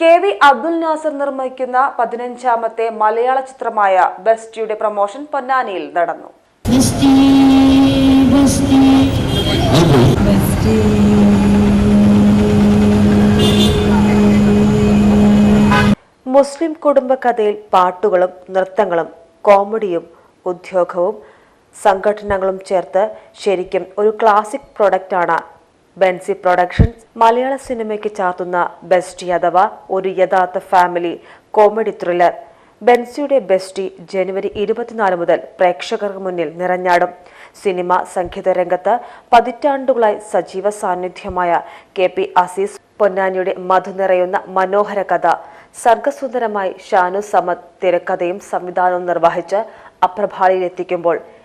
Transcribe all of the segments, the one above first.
K V Abdul Nasar നിർമ്മിക്കുന്ന പതിനഞ്ചാമത്തെ മലയാള ചിത്രമായ ബെസ്റ്റിയുടെ പ്രൊമോഷൻ പൊന്നാനിയിൽ നടന്നു. മുസ്ലിം കുടുംബകഥയിൽ പാട്ടുകളും നൃത്തങ്ങളും കോമഡിയും ഉദ്യോഗവും സംഘടനകളും ചേർത്ത് ശരിക്കും ഒരു ക്ലാസിക് പ്രൊഡക്റ്റാണ് ബെൻസി പ്രൊഡക്ഷൻസ് മലയാള സിനിമയ്ക്ക് ചാർത്തുന്ന ബെസ്റ്റി അഥവാ ഒരു യഥാർത്ഥ ഫാമിലി കോമഡി ത്രില്ലർ. ബെൻസിയുടെ ബെസ്റ്റി ജനുവരി ഇരുപത്തിനാല് മുതൽ പ്രേക്ഷകർക്ക് മുന്നിൽ നിറഞ്ഞാടും. സിനിമ സംഗീത രംഗത്ത് പതിറ്റാണ്ടുകളായി സജീവ സാന്നിധ്യമായ കെ പി അസീസ് പൊന്നാനിയുടെ മധു നിറയുന്ന മനോഹര കഥ സർഗസുന്ദരമായി ഷാനു സമദ് തിരക്കഥയും സംവിധാനവും നിർവഹിച്ച് അപ്രഭാളിയിലെത്തിക്കുമ്പോൾ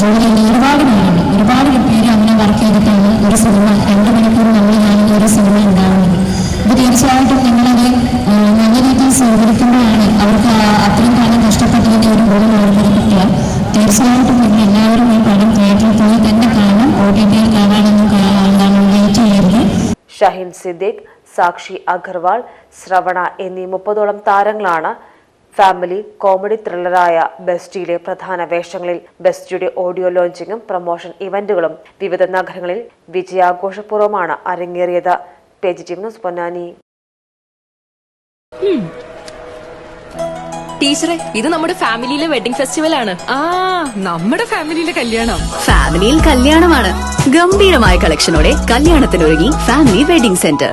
ജോലി ഒരുപാട് പേരുണ്ട്. ഒരുപാട് പേര് അങ്ങനെ വർക്ക് ചെയ്തിട്ടാണ് ഒരു സിനിമ രണ്ട് മണിക്കൂർ നമ്മൾ കാണുന്ന ഒരു സിനിമ ഉണ്ടാവുന്നത്. ഇത് തീർച്ചയായിട്ടും നിങ്ങളത് നല്ല രീതിയിൽ സ്വീകരിക്കുമ്പോഴാണ് അവർക്ക് അത്രയും കാലം കഷ്ടപ്പെട്ടതിന്റെ ഒരു ഗുണം അവർക്ക് കിട്ടുക തീർച്ചയായിട്ടും നിങ്ങൾ എല്ലാവരും ഈ പടം തിയേറ്ററിൽ പോയി തന്നെ കാണും ഒ ടി ടിയിൽ കാണാനൊന്നും ഷഹീൻ സിദ്ദീഖ് സാക്ഷി അഗർവാൾ ശ്രവണ എന്നീ മുപ്പതോളം താരങ്ങളാണ് ഫാമിലി കോമഡി ത്രില്ലറായ ബെസ്റ്റിയിലെ പ്രധാന വേഷങ്ങളിൽ ബെസ്റ്റിയുടെ ഓഡിയോ ലോഞ്ചിങ്ങും പ്രൊമോഷൻ ഇവന്റുകളും വിവിധ നഗരങ്ങളിൽ വിജയാഘോഷപൂർവമാണ് അരങ്ങേറിയത്. Page team news Ponnani. ടീച്ചറെ ഇത് നമ്മുടെ ഫാമിലിയിലെ വെഡിംഗ് ഫെസ്റ്റിവൽ ആണ്. ആ നമ്മുടെ ഫാമിലിയിലെ കല്യാണം. ഫാമിലിയിൽ കല്യാണമാണ്. ഗംഭീരമായ കളക്ഷനോടെ കല്യാണത്തിനൊരുങ്ങി ഫാമിലി വെഡിംഗ് സെന്റർ.